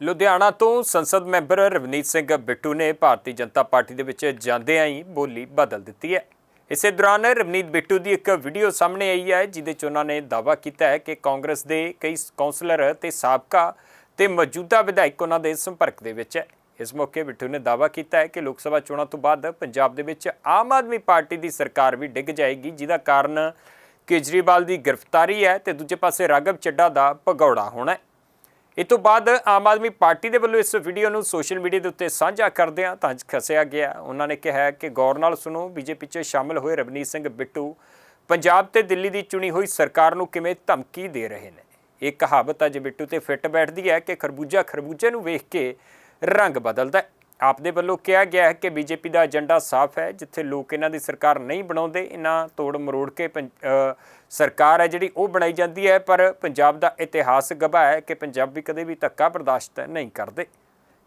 ਲੁਧਿਆਣਾ ਤੋਂ ਸੰਸਦ ਮੈਂਬਰ ਰਵਨੀਤ ਸਿੰਘ ਬਿੱਟੂ ਨੇ ਭਾਰਤੀ ਜਨਤਾ ਪਾਰਟੀ ਦੇ ਵਿੱਚ ਜਾਂਦਿਆਂ ਹੀ ਬੋਲੀ ਬਦਲ ਦਿੱਤੀ ਹੈ। ਇਸੇ ਦੌਰਾਨ ਰਵਨੀਤ ਬਿੱਟੂ ਦੀ ਇੱਕ ਵੀਡੀਓ ਸਾਹਮਣੇ ਆਈ ਹੈ ਜਿਦੇ 'ਚ ਉਹਨਾਂ ਨੇ ਦਾਅਵਾ ਕੀਤਾ ਹੈ ਕਿ ਕਾਂਗਰਸ ਦੇ ਕਈ ਕਾਉਂਸਲਰ ਤੇ ਸਾਬਕਾ ਤੇ ਮੌਜੂਦਾ ਵਿਧਾਇਕ ਉਹਨਾਂ ਦੇ ਸੰਪਰਕ ਦੇ ਵਿੱਚ ਹੈ। ਇਸ ਮੌਕੇ ਬਿੱਟੂ ਨੇ ਦਾਅਵਾ ਕੀਤਾ ਹੈ ਕਿ ਲੋਕ ਸਭਾ ਚੋਣਾਂ ਤੋਂ ਬਾਅਦ ਪੰਜਾਬ ਦੇ ਵਿੱਚ ਆਮ ਆਦਮੀ ਪਾਰਟੀ ਦੀ ਸਰਕਾਰ ਵੀ ਡਿੱਗ ਜਾਏਗੀ, ਜਿਹਦਾ ਕਾਰਨ ਕੇਜਰੀਵਾਲ ਦੀ ਗ੍ਰਿਫਤਾਰੀ ਹੈ ਤੇ ਦੂਜੇ ਪਾਸੇ ਰਾਘਵ ਚੱਡਾ ਦਾ ਭਗੌੜਾ ਹੋਣਾ ਹੈ। ਇਹ ਤੋਂ ਬਾਅਦ ਆਮ ਆਦਮੀ ਪਾਰਟੀ ਦੇ ਵੱਲੋਂ ਇਸ ਵੀਡੀਓ ਨੂੰ ਸੋਸ਼ਲ ਮੀਡੀਆ ਦੇ ਉੱਤੇ ਸਾਂਝਾ ਕਰਦਿਆਂ ਤਾਂ ਖਸਿਆ ਗਿਆ। ਉਹਨਾਂ ਨੇ ਕਿਹਾ ਕਿ ਗੌਰ ਨਾਲ ਸੁਣੋ, ਬੀਜੇਪੀ 'ਚ ਸ਼ਾਮਲ ਹੋਏ ਰਵਨੀਤ ਸਿੰਘ ਬਿੱਟੂ ਪੰਜਾਬ ਤੇ ਦਿੱਲੀ ਦੀ ਚੁਣੀ ਹੋਈ ਸਰਕਾਰ ਨੂੰ ਕਿਵੇਂ ਧਮਕੀ ਦੇ ਰਹੇ ਨੇ? ਇਹ ਕਹਾਵਤ ਅੱਜ ਬਿੱਟੂ ਤੇ ਫਿੱਟ ਬੈਠਦੀ ਹੈ ਕਿ ਖਰਬੂਜਾ ਖਰਬੂਜੇ ਨੂੰ ਵੇਖ ਕੇ ਰੰਗ ਬਦਲਦਾ ਆਪ ਦੇ ਵੱਲੋਂ ਕਿਹਾ ਗਿਆ ਹੈ ਕਿ ਬੀਜੇਪੀ ਦਾ ਏਜੰਡਾ ਸਾਫ਼ ਹੈ, ਜਿੱਥੇ ਲੋਕ ਇਹਨਾਂ ਦੀ ਸਰਕਾਰ ਨਹੀਂ ਬਣਾਉਂਦੇ, ਇਹਨਾਂ ਤੋੜ ਮਰੋੜ ਕੇ ਪੰ- ਸਰਕਾਰ ਹੈ ਜਿਹੜੀ ਉਹ ਬਣਾਈ ਜਾਂਦੀ ਹੈ, ਪਰ ਪੰਜਾਬ ਦਾ ਇਤਿਹਾਸ ਗਵਾਹ ਹੈ ਕਿ ਪੰਜਾਬੀ ਕਦੇ ਵੀ ਧੱਕਾ ਬਰਦਾਸ਼ਤ ਨਹੀਂ ਕਰਦੇ।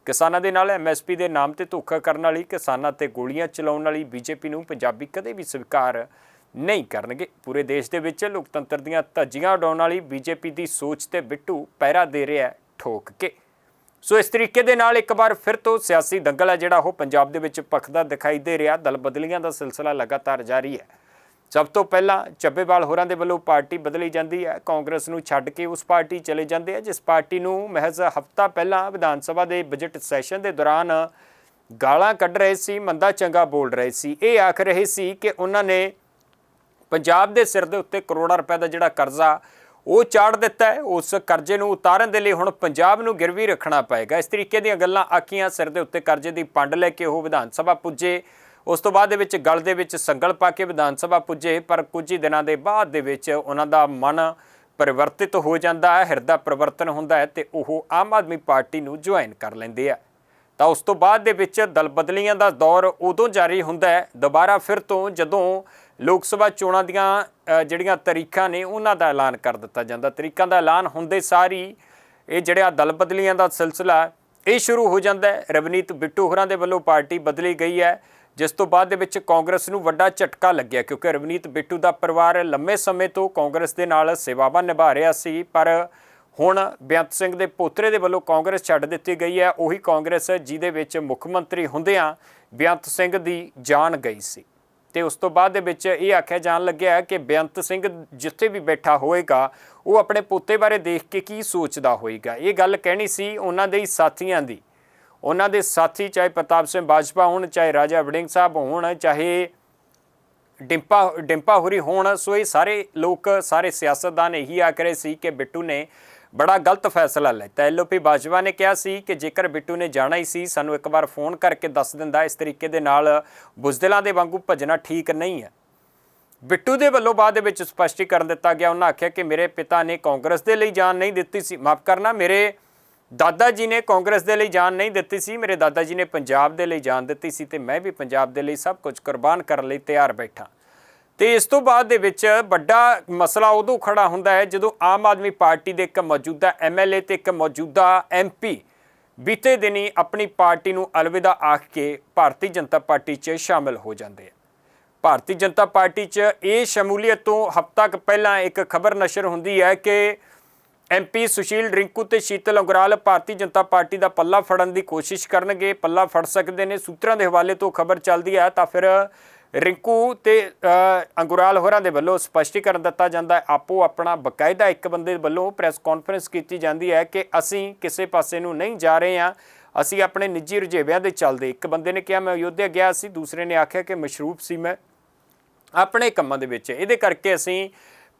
ਕਿਸਾਨਾਂ ਦੇ ਨਾਲ ਐਮਐਸਪੀ ਦੇ ਨਾਮ ਤੇ ਧੋਖਾ ਕਰਨ ਵਾਲੀ, ਕਿਸਾਨਾਂ ਤੇ ਗੋਲੀਆਂ ਚਲਾਉਣ ਵਾਲੀ ਬੀਜੇਪੀ ਨੂੰ ਪੰਜਾਬੀ ਕਦੇ ਵੀ ਸਵੀਕਾਰ ਨਹੀਂ ਕਰਨਗੇ। ਪੂਰੇ ਦੇਸ਼ ਦੇ ਵਿੱਚ ਲੋਕਤੰਤਰ ਦੀਆਂ ਧੱਜੀਆਂ ਉਡਾਉਣ ਵਾਲੀ ਬੀਜੇਪੀ ਦੀ ਸੋਚ ਤੇ ਬਿੱਟੂ ਪਹਿਰਾ ਦੇ ਰਿਹਾ ਠੋਕ ਕੇ। ਸੋ ਇਸ ਤਰੀਕੇ ਦੇ ਨਾਲ ਇੱਕ ਵਾਰ ਫਿਰ ਤੋਂ ਸਿਆਸੀ ਦੰਗਲ ਹੈ ਜਿਹੜਾ ਉਹ ਪੰਜਾਬ ਦੇ ਵਿੱਚ ਭਖਦਾ ਦਿਖਾਈ ਦੇ ਰਿਹਾ। ਦਲ ਬਦਲੀਆਂ ਦਾ ਸਿਲਸਿਲਾ ਲਗਾਤਾਰ ਜਾਰੀ ਹੈ। ਸਭ ਤੋਂ ਪਹਿਲਾਂ ਚੱਬੇਵਾਲ ਹੋਰਾਂ ਦੇ ਵੱਲੋਂ ਪਾਰਟੀ ਬਦਲੀ ਜਾਂਦੀ ਹੈ। ਕਾਂਗਰਸ ਨੂੰ ਛੱਡ ਕੇ ਉਸ ਪਾਰਟੀ ਚਲੇ ਜਾਂਦੇ ਆ, ਜਿਸ ਪਾਰਟੀ ਨੂੰ ਮਹਿਜ਼ ਹਫਤਾ ਪਹਿਲਾਂ ਵਿਧਾਨ ਸਭਾ ਦੇ ਬਜਟ ਸੈਸ਼ਨ ਦੇ ਦੌਰਾਨ ਗਾਲਾਂ ਕੱਢ ਰਹੇ ਸੀ, ਮੰਦਾ ਚੰਗਾ ਬੋਲ ਰਹੇ ਸੀ। ਇਹ ਆਖ ਰਹੇ ਸੀ ਕਿ ਉਹਨਾਂ ਨੇ ਪੰਜਾਬ ਦੇ ਸਿਰ ਦੇ ਉੱਤੇ ਕਰੋੜਾਂ ਰੁਪਏ ਦਾ ਜਿਹੜਾ ਕਰਜ਼ਾ ਉਹ ਚਾੜ ਦਿੱਤਾ ਹੈ। ਉਸ ਕਰਜ਼ੇ ਨੂੰ ਉਤਾਰਨ ਦੇ ਲਈ ਹੁਣ ਪੰਜਾਬ ਨੂੰ ਗਿਰਵੀ ਰੱਖਣਾ ਪਏਗਾ। ਇਸ ਤਰੀਕੇ ਦੀਆਂ ਗੱਲਾਂ ਆਖੀਆਂ ਸਿਰ ਦੇ ਉੱਤੇ ਕਰਜ਼ੇ ਦੀ ਪੰਡ ਲੈ ਕੇ ਉਹ ਵਿਧਾਨ ਸਭਾ ਪੁੱਜੇ। ਉਸ ਤੋਂ ਬਾਅਦ ਦੇ ਵਿੱਚ ਗਲ ਦੇ ਵਿੱਚ ਸੰਗਲ ਪਾ ਕੇ ਵਿਧਾਨ ਸਭਾ ਪੁੱਜੇ, ਪਰ ਕੁਝ ਹੀ ਦਿਨਾਂ ਦੇ ਬਾਅਦ ਦੇ ਵਿੱਚ ਉਹਨਾਂ ਦਾ ਮਨ ਪਰਿਵਰਤਿਤ ਹੋ ਜਾਂਦਾ ਹੈ, ਹਿਰਦਾ ਪਰਿਵਰਤਨ ਹੁੰਦਾ ਹੈ ਤੇ ਉਹ ਆਮ ਆਦਮੀ ਪਾਰਟੀ ਨੂੰ ਜੁਆਇਨ ਕਰ ਲੈਂਦੇ ਆ। ਤਾਂ ਉਸ ਤੋਂ ਬਾਅਦ ਦੇ ਵਿੱਚ ਦਲ ਬਦਲੀਆਂ ਦਾ ਦੌਰ ਉਦੋਂ ਜਾਰੀ ਹੁੰਦਾ ਹੈ। ਦੁਬਾਰਾ ਫਿਰ ਤੋਂ ਜਦੋਂ ਲੋਕ ਸਭਾ ਚੋਣਾਂ ਦੀਆਂ ਜਿਹੜੀਆਂ ਤਰੀਕਾਂ ਨੇ, ਉਹਨਾਂ ਦਾ ਐਲਾਨ ਕਰ ਦਿੱਤਾ ਜਾਂਦਾ। ਤਰੀਕਾਂ ਦਾ ਐਲਾਨ ਹੁੰਦੇ ਸਾਰੀ ਇਹ ਜਿਹੜਾ ਦਲ ਬਦਲੀਆਂ ਦਾ ਸਿਲਸਿਲਾ, ਇਹ ਸ਼ੁਰੂ ਹੋ ਜਾਂਦਾ ਹੈ। ਰਵਨੀਤ ਬਿੱਟੂ ਹੋਰਾਂ ਦੇ ਵੱਲੋਂ ਪਾਰਟੀ ਬਦਲੀ ਗਈ ਹੈ। ਜਿਸ ਤੋਂ ਬਾਅਦ ਦੇ ਵਿੱਚ ਕਾਂਗਰਸ ਨੂੰ ਵੱਡਾ ਝਟਕਾ ਲੱਗਿਆ, ਕਿਉਂਕਿ ਰਵਨੀਤ ਬਿੱਟੂ ਦਾ ਪਰਿਵਾਰ ਲੰਮੇ ਸਮੇਂ ਤੋਂ ਕਾਂਗਰਸ ਦੇ ਨਾਲ ਸੇਵਾਵਾਂ ਨਿਭਾ ਰਿਹਾ ਸੀ। ਪਰ ਹੁਣ ਬੇਅੰਤ ਸਿੰਘ ਦੇ ਪੋਤਰੇ ਦੇ ਵੱਲੋਂ ਕਾਂਗਰਸ ਛੱਡ ਦਿੱਤੀ ਗਈ ਹੈ। ਉਹੀ ਕਾਂਗਰਸ ਜਿਹਦੇ ਵਿੱਚ ਮੁੱਖ ਮੰਤਰੀ ਹੁੰਦਿਆਂ ਬੇਅੰਤ ਸਿੰਘ ਦੀ ਜਾਨ ਗਈ ਸੀ। ਤੇ ਉਸ ਤੋਂ ਬਾਅਦ ਦੇ ਵਿੱਚ ਇਹ ਆਖਿਆ ਜਾਣ ਲੱਗਿਆ ਕਿ ਬੇਅੰਤ ਸਿੰਘ ਜਿੱਥੇ ਵੀ ਬੈਠਾ ਹੋਏਗਾ ਉਹ ਆਪਣੇ ਪੋਤੇ ਬਾਰੇ ਦੇਖ ਕੇ ਕੀ ਸੋਚਦਾ ਹੋਏਗਾ ਇਹ ਗੱਲ ਕਹਿਣੀ ਸੀ ਉਹਨਾਂ ਦੇ ਹੀ ਸਾਥੀਆਂ ਦੀ। ਉਹਨਾਂ ਦੇ ਸਾਥੀ ਚਾਹੇ ਪ੍ਰਤਾਪ ਸਿੰਘ ਬਾਜਪਾ ਹੋਣ, ਚਾਹੇ ਰਾਜਾ ਵੜਿੰਗ ਸਾਹਿਬ ਹੋਣ, ਚਾਹੇ ਡਿੰਪਾ ਡਿੰਪਾ ਹੁਰੀ ਹੋਣ, ਸੋ ਇਹ ਸਾਰੇ ਲੋਕ, ਸਾਰੇ ਸਿਆਸਤਦਾਨ ਇਹੀ ਆਖ ਰਹੇ ਸੀ ਕਿ ਬਿੱਟੂ ਨੇ ਬੜਾ ਗਲਤ ਫੈਸਲਾ ਲਿਆ ਐਲਓਪੀ ਬਾਜਵਾ ਨੇ ਕਿਹਾ ਸੀ ਕਿ ਜੇਕਰ ਬਿੱਟੂ ਨੇ ਜਾਣਾ ਹੀ ਸੀ, ਸਾਨੂੰ ਇੱਕ ਵਾਰ ਫੋਨ ਕਰਕੇ ਦੱਸ ਦਿੰਦਾ, ਇਸ ਤਰੀਕੇ ਦੇ ਨਾਲ ਬੁਜ਼ਦਿਲਾਂ ਦੇ ਵਾਂਗੂ ਭੱਜਣਾ ਠੀਕ ਨਹੀਂ ਹੈ। ਬਿੱਟੂ ਦੇ ਵੱਲੋਂ ਬਾਅਦ ਦੇ ਵਿੱਚ ਸਪਸ਼ਟੀਕਰਨ ਦਿੱਤਾ ਗਿਆ। ਉਹਨਾਂ ਆਖਿਆ ਕਿ ਮੇਰੇ ਪਿਤਾ ਨੇ ਕਾਂਗਰਸ ਦੇ ਲਈ ਜਾਨ ਨਹੀਂ ਦਿੱਤੀ ਸੀ। ਮਾਫ ਕਰਨਾ, ਮੇਰੇ ਦਾਦਾ ਜੀ ਨੇ ਕਾਂਗਰਸ ਦੇ ਲਈ ਜਾਨ ਨਹੀਂ ਦਿੱਤੀ ਸੀ, ਮੇਰੇ ਦਾਦਾ ਜੀ ਨੇ ਪੰਜਾਬ ਦੇ ਲਈ ਜਾਨ ਦਿੱਤੀ ਸੀ ਤੇ ਮੈਂ ਵੀ ਪੰਜਾਬ ਦੇ ਲਈ ਸਭ ਕੁਝ ਕੁਰਬਾਨ ਕਰਨ ਲਈ ਤਿਆਰ ਬੈਠਾ। ਤੇ ਇਸ ਤੋਂ ਬਾਅਦ ਦੇ ਵਿੱਚ ਵੱਡਾ ਮਸਲਾ ਉਦੋਂ ਖੜਾ ਹੁੰਦਾ ਹੈ ਜਦੋਂ ਆਮ ਆਦਮੀ ਪਾਰਟੀ ਦੇ ਇੱਕ ਮੌਜੂਦਾ ਐਮਐਲਏ ਤੇ ਇੱਕ ਮੌਜੂਦਾ ਐਮਪੀ ਬੀਤੇ ਦਿਨੀ ਆਪਣੀ ਪਾਰਟੀ ਨੂੰ ਅਲਵਿਦਾ ਆਖ ਕੇ ਭਾਰਤੀ ਜਨਤਾ ਪਾਰਟੀ 'ਚ ਸ਼ਾਮਲ ਹੋ ਜਾਂਦੇ ਆ। ਭਾਰਤੀ ਜਨਤਾ ਪਾਰਟੀ 'ਚ ਇਹ ਸ਼ਮੂਲੀਅਤ ਤੋਂ ਹਫ਼ਤਾ ਕੁ ਪਹਿਲਾਂ ਇੱਕ ਖਬਰ ਨਸ਼ਰ ਹੁੰਦੀ ਹੈ ਕਿ ਐਮਪੀ ਸੁਸ਼ੀਲ ਰਿੰਕੂ ਤੇ ਸ਼ੀਤਲ ਅੰਗਰਾਲ ਭਾਰਤੀ ਜਨਤਾ ਪਾਰਟੀ ਦਾ ਪੱਲਾ ਫੜਨ ਦੀ ਕੋਸ਼ਿਸ਼ ਕਰਨਗੇ, ਪੱਲਾ ਫੜ ਸਕਦੇ ਨੇ। ਸੂਤਰਾਂ ਦੇ ਹਵਾਲੇ ਤੋਂ ਖਬਰ ਚੱਲਦੀ ਹੈ ਤਾਂ ਫਿਰ ਰਿੰਕੂ ਤੇ ਅੰਗੁਰਾਲ ਹੋਰਾਂ ਦੇ ਵੱਲੋਂ ਸਪਸ਼ਟੀਕਰਨ ਦਿੱਤਾ ਜਾਂਦਾ ਹੈ। ਆਪੋ ਆਪਣਾ ਬਕਾਇਦਾ ਇੱਕ ਬੰਦੇ ਵੱਲੋਂ ਪ੍ਰੈਸ ਕਾਨਫਰੰਸ ਕੀਤੀ ਜਾਂਦੀ ਹੈ ਕਿ ਅਸੀਂ ਕਿਸੇ ਪਾਸੇ ਨੂੰ ਨਹੀਂ ਜਾ ਰਹੇ ਹਾਂ। ਅਸੀਂ ਆਪਣੇ ਨਿੱਜੀ ਰੁਝੇਵਿਆਂ ਦੇ ਚੱਲਦੇ ਇੱਕ ਬੰਦੇ ਨੇ ਕਿਹਾ, ਮੈਂ ਅਯੋਧਿਆ ਗਿਆ ਸੀ, ਦੂਸਰੇ ਨੇ ਆਖਿਆ ਕਿ ਮਸ਼ਰੂਫ ਸੀ ਮੈਂ। ਆਪਣੇ ਕੰਮਾਂ ਦੇ ਵਿੱਚ ਇਹਦੇ ਕਰਕੇ ਅਸੀਂ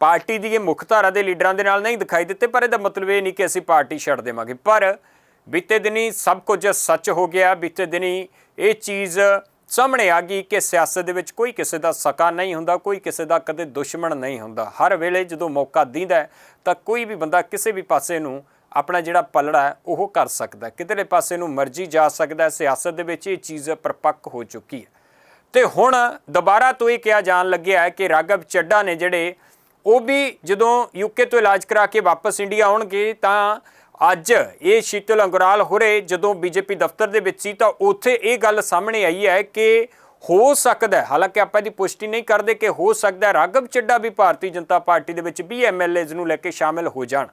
ਪਾਰਟੀ ਦੀ ਇਹ ਮੁੱਖ ਧਾਰਾ ਦੇ ਲੀਡਰਾਂ ਦੇ ਨਾਲ ਨਹੀਂ ਦਿਖਾਈ ਦਿੱਤੇ, ਪਰ ਇਹਦਾ ਮਤਲਬ ਇਹ ਨਹੀਂ ਕਿ ਅਸੀਂ ਪਾਰਟੀ ਛੱਡ ਦੇਵਾਂਗੇ। ਪਰ ਬੀਤੇ ਦਿਨੀ ਸਭ ਕੁਝ ਸੱਚ ਹੋ ਗਿਆ। ਬੀਤੇ ਦਿਨੀ ਇਹ ਚੀਜ਼ ਸਾਹਮਣੇ ਆ ਗਈ ਕਿ ਸਿਆਸਤ ਦੇ ਵਿੱਚ ਕੋਈ ਕਿਸੇ ਦਾ ਸਕਾ ਨਹੀਂ ਹੁੰਦਾ, ਕੋਈ ਕਿਸੇ ਦਾ ਕਦੇ ਦੁਸ਼ਮਣ ਨਹੀਂ ਹੁੰਦਾ। ਹਰ ਵੇਲੇ ਜਦੋਂ ਮੌਕਾ ਦਿੰਦਾ ਤਾਂ ਕੋਈ ਵੀ ਬੰਦਾ ਕਿਸੇ ਵੀ ਪਾਸੇ ਨੂੰ ਆਪਣਾ ਜਿਹੜਾ ਪਲੜਾ ਉਹ ਕਰ ਸਕਦਾ ਹੈ। ਪਾਸੇ ਨੂੰ ਮਰਜ਼ੀ ਜਾ ਸਕਦਾ ਸਿਆਸਤ ਦੇ ਵਿੱਚ ਇਹ ਚੀਜ਼ ਪਰਪੱਕ ਹੋ ਚੁੱਕੀ ਹੈ। ਤੇ ਹੁਣ ਦੁਬਾਰਾ ਤੋਂ ਇਹ ਕਿਹਾ ਜਾਣ ਲੱਗਿਆ ਹੈ ਕਿ ਰਾਘਵ ਚੱਡਾ ਨੇ ਜਿਹੜੇ, ਉਹ ਵੀ ਜਦੋਂ ਯੂਕੇ ਤੋਂ ਇਲਾਜ ਕਰਾ ਕੇ ਵਾਪਸ ਇੰਡੀਆ ਆਉਣਗੇ, ਤਾਂ ਅੱਜ ਇਹ ਸ਼ੀਤਲ ਅੰਗਰਾਲ ਹੋਰੇ ਜਦੋਂ ਬੀਜੇਪੀ ਦਫ਼ਤਰ ਦੇ ਵਿੱਚ ਸੀ ਤਾਂ ਉੱਥੇ ਇਹ ਗੱਲ ਸਾਹਮਣੇ ਆਈ ਹੈ ਕਿ ਹੋ ਸਕਦਾ ਹੈ, ਹਾਲਾਂਕਿ ਆਪਾਂ ਇਹਦੀ ਪੁਸ਼ਟੀ ਨਹੀਂ ਕਰਦੇ ਕਿ ਹੋ ਸਕਦਾ ਹੈ, ਰਾਘਵ ਚੱਡਾ ਵੀ ਭਾਰਤੀ ਜਨਤਾ ਪਾਰਟੀ ਦੇ ਵਿੱਚ ਵੀ ਐਮਐਲਏਜ਼ ਨੂੰ ਲੈ ਕੇ ਸ਼ਾਮਿਲ ਹੋ ਜਾਣ।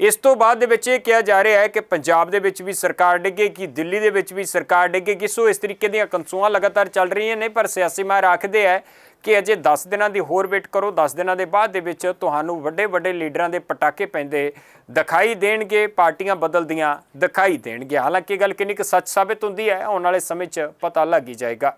ਇਸ ਤੋਂ ਬਾਅਦ ਦੇ ਵਿੱਚ ਇਹ ਕਿਹਾ ਜਾ ਰਿਹਾ ਹੈ ਕਿ ਪੰਜਾਬ ਦੇ ਵਿੱਚ ਵੀ ਸਰਕਾਰ ਡਿੱਗੇਗੀ, ਦਿੱਲੀ ਦੇ ਵਿੱਚ ਵੀ ਸਰਕਾਰ ਡਿੱਗੇਗੀ, ਸੋ ਇਸ ਤਰੀਕੇ ਦੀਆਂ ਕੰਸੂਆਂ ਲਗਾਤਾਰ ਚੱਲ ਰਹੀਆਂ ਨੇ, ਪਰ ਸਿਆਸੀ ਮਾਹਰ ਆਖਦੇ ਹੈ ਕਿ ਅਜੇ 10 ਦਿਨਾਂ ਦੀ ਹੋਰ ਵੇਟ ਕਰੋ। 10 ਦਿਨਾਂ ਦੇ ਬਾਅਦ ਦੇ ਵਿੱਚ ਤੁਹਾਨੂੰ ਵੱਡੇ ਵੱਡੇ ਲੀਡਰਾਂ ਦੇ ਪਟਾਕੇ ਪੈਂਦੇ ਦਿਖਾਈ ਦੇਣਗੇ, ਪਾਰਟੀਆਂ ਬਦਲਦੀਆਂ ਦਿਖਾਈ ਦੇਣਗੇ ਹਾਲਾਂਕਿ ਇਹ ਗੱਲ ਕਿੰਨੀ ਕੁ ਸੱਚ ਸਾਬਿਤ ਹੁੰਦੀ ਹੈ, ਆਉਣ ਵਾਲੇ ਸਮੇਂ 'ਚ ਪਤਾ ਲੱਗ ਹੀ ਜਾਏਗਾ।